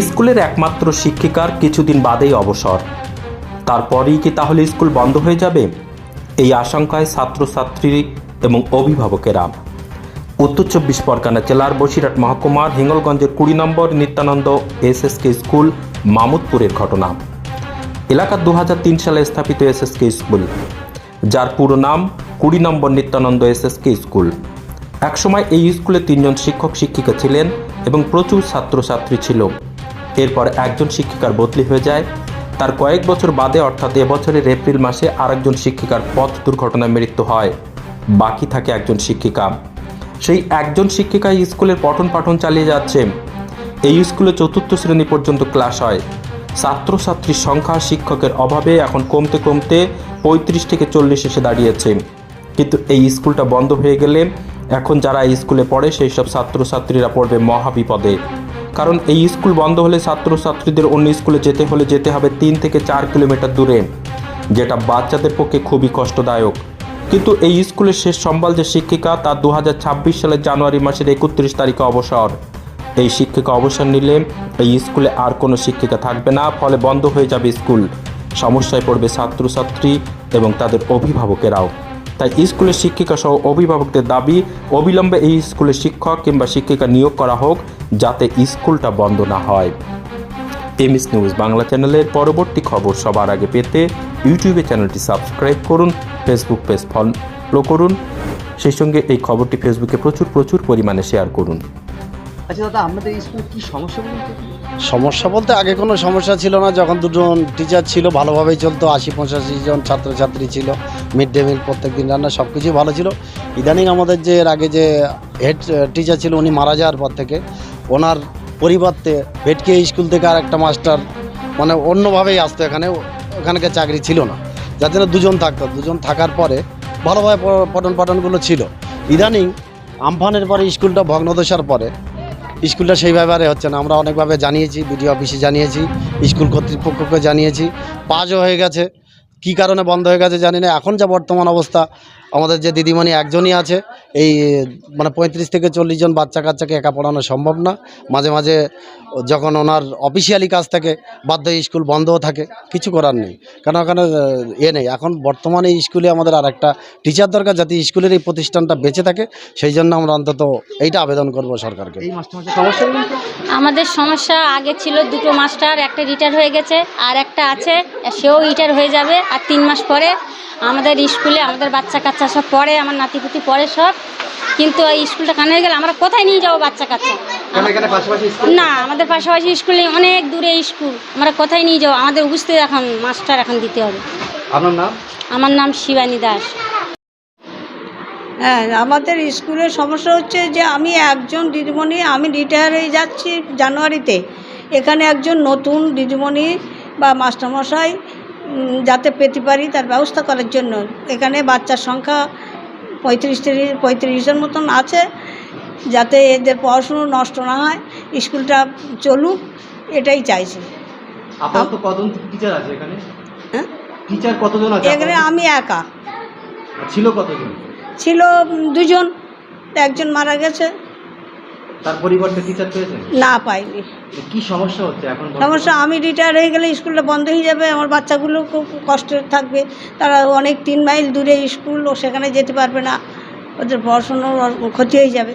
স্কুলের একমাত্র শিক্ষিকার কিছুদিন বাদেই অবসর। তারপরেই কি তাহলে স্কুল বন্ধ হয়ে যাবে? এই আশঙ্কায় ছাত্রছাত্রী এবং অভিভাবকেরা। উত্তর চব্বিশ পরগনা জেলার বসিরহাট মহকুমার হিঙ্গলগঞ্জের কুড়ি নম্বর নিত্যানন্দ এসএসকে স্কুল মামুদপুরের ঘটনা। এলাকার দু হাজার তিন সালে স্থাপিত এসএসকে স্কুল, যার পুরো নাম কুড়ি নম্বর নিত্যানন্দ এসএসকে স্কুল। একসময় এই স্কুলে তিনজন শিক্ষক শিক্ষিকা ছিলেন এবং প্রচুর ছাত্রছাত্রী ছিল। এরপর একজন শিক্ষিকার বদলি হয়ে যায়। তার কয়েক বছর বাদে, অর্থাৎ এবছরের এপ্রিল মাসে আরেকজন শিক্ষিকার পথ দুর্ঘটনায় মৃত্যু হয়। বাকি থাকে একজন শিক্ষিকা। সেই একজন শিক্ষিকা স্কুলের পঠন পাঠন চালিয়ে যাচ্ছে। এই স্কুলে চতুর্থ শ্রেণি পর্যন্ত ক্লাস হয়। ছাত্রছাত্রীর সংখ্যা শিক্ষকের অভাবে এখন কমতে কমতে পঁয়ত্রিশ থেকে চল্লিশ এসে দাঁড়িয়েছে। কিন্তু এই স্কুলটা বন্ধ হয়ে গেলে এখন যারা স্কুলে পড়ে, সেই সব ছাত্রছাত্রীরা পড়বে মহাবিপদে। কারণ এই স্কুল বন্ধ হলে ছাত্রছাত্রীদের অন্য স্কুলে যেতে হলে যেতে হবে তিন থেকে চার কিলোমিটার দূরে, যেটা বাচ্চাদের পক্ষে খুবই কষ্টদায়ক। কিন্তু এই স্কুলের শেষ সম্বল যে শিক্ষিকা তার দু হাজার ছাব্বিশ সালের জানুয়ারি মাসের একত্রিশ তারিখে অবসর। এই শিক্ষিকা অবসর নিলে এই স্কুলে আর কোনো শিক্ষিকা থাকবে না, ফলে বন্ধ হয়ে যাবে স্কুল। সমস্যায় পড়বে ছাত্রছাত্রী এবং তাদের অভিভাবকেরাও। তাই স্কুলের শিক্ষিকা সহ অভিভাবকদের দাবি, অবিলম্বে এই স্কুলের শিক্ষক কিংবা শিক্ষিকা নিয়োগ করা হোক যাতে স্কুলটা বন্ধ না হয়। এমএস নিউজ বাংলা চ্যানেলের পরবর্তী খবর সবার আগে পেতে ইউটিউবে চ্যানেলটি সাবস্ক্রাইব করুন, ফেসবুক পেজ ফলো করুন। সেই সঙ্গে এই খবরটি ফেসবুকে প্রচুর প্রচুর পরিমাণে শেয়ার করুন। আচ্ছা দাদা আপনাদের স্কুলে কি সমস্যা সমস্যা বলতে আগে কোনো সমস্যা ছিল না, যখন দুজন টিচার ছিল, ভালোভাবেই চলতো, আশি পঁচাশি জন ছাত্রছাত্রী ছিল মিড ডে মিল প্রত্যেক দিন রান্না সব কিছুই ভালো ছিল। ইদানিং আমাদের যে, এর আগে যে হেড টিচার ছিল, উনি মারা যাওয়ার পর থেকে ওনার পরিবর্তে ভেটকে স্কুল থেকে আর একটা মাস্টার মানে অন্যভাবেই আসতো এখানে, ওখানকার চাকরি ছিল না। যার জন্য দুজন থাকতো। দুজন থাকার পরে ভালোভাবে পঠন পাঠনগুলো ছিল। ইদানিং আমফানের পরে স্কুলটা ভগ্নদশার পরে স্কুলটা সেইভাবে হচ্ছে না। আমরা অনেকভাবে জানিয়েছি, বিডিও অফিসে জানিয়েছি, স্কুল কর্তৃপক্ষকে জানিয়েছি। পাজও হয়ে গেছে। কী কারণে বন্ধ হয়ে গেছে জানি না। এখন যা বর্তমান অবস্থা, আমাদের যে দিদিমণি একজনই আছে, এই মানে পঁয়ত্রিশ থেকে চল্লিশ জন বাচ্চা কাচ্চাকে একা পড়ানো সম্ভব না। মাঝে মাঝে যখন ওনার অফিসিয়ালি কাজ থাকে, বাধ্য স্কুল বন্ধও থাকে, কিছু করার নেই। কারণ ওখানে, এ নেই। এখন বর্তমানে স্কুলে আমাদের আর একটা টিচার দরকার, যাতে স্কুলের এই প্রতিষ্ঠানটা বেঁচে থাকে। সেই জন্য আমরা অন্তত এইটা আবেদন করব সরকারকে? আমাদের সমস্যা আগে ছিল দুটো মাস্টার, একটা রিটায়ার হয়ে গেছে, আর একটা আছে সেও রিটায়ার হয়ে যাবে। আর তিন মাস পরে আমাদের স্কুলে আমাদের বাচ্চা কাচ্চা সব পড়ে আমার নাতিপুতি পড়ে সব। কিন্তু এই স্কুলটা কানে হয়ে গেলে আমরা কোথায় নিয়ে যাব বাচ্চা কাচ্চা? স্কুল? না আমাদের পাশাপাশি স্কুলে অনেক দূরে স্কুল। আমরা কোথায় নিয়ে যাব? আমাদের বুঝতে এখন মাস্টার এখন দিতে হবে। আপনার নাম? আমার নাম শিবানী দাস। হ্যাঁ আমাদের স্কুলের সমস্যা হচ্ছে যে আমি একজন দিদিমণি আমি রিটায়ার হয়ে যাচ্ছি জানুয়ারিতে। এখানে একজন নতুন দিদিমণি বা মাস্টারমশাই যাতে পেতে পারি তার ব্যবস্থা করার জন্য। এখানে বাচ্চার সংখ্যা পঁয়ত্রিশ তিরিশ পঁয়ত্রিশ জন মতন আছে যাতে এদের পড়াশুনো নষ্ট না হয় স্কুলটা চলুক এটাই চাইছি। আপাতত কজন টিচার আছে এখানে? হ্যাঁ? টিচার কতজন আছে এখানে আমি একা। ছিল কতজন? ছিল দুজন। একজন মারা গেছে। তার পরিবর্তে টিচার পেয়েছেন? না পাইনি। কি সমস্যা হচ্ছে এখন সমস্যা আমি রিটায়ার হয়ে গেলে স্কুলটা বন্ধ হয়ে যাবে আমার বাচ্চাগুলো খুব কষ্টে থাকবে। তারা অনেক তিন মাইল দূরে স্কুল ও সেখানে যেতে পারবে না। ওদের পড়াশুনোর ক্ষতি হয়ে যাবে।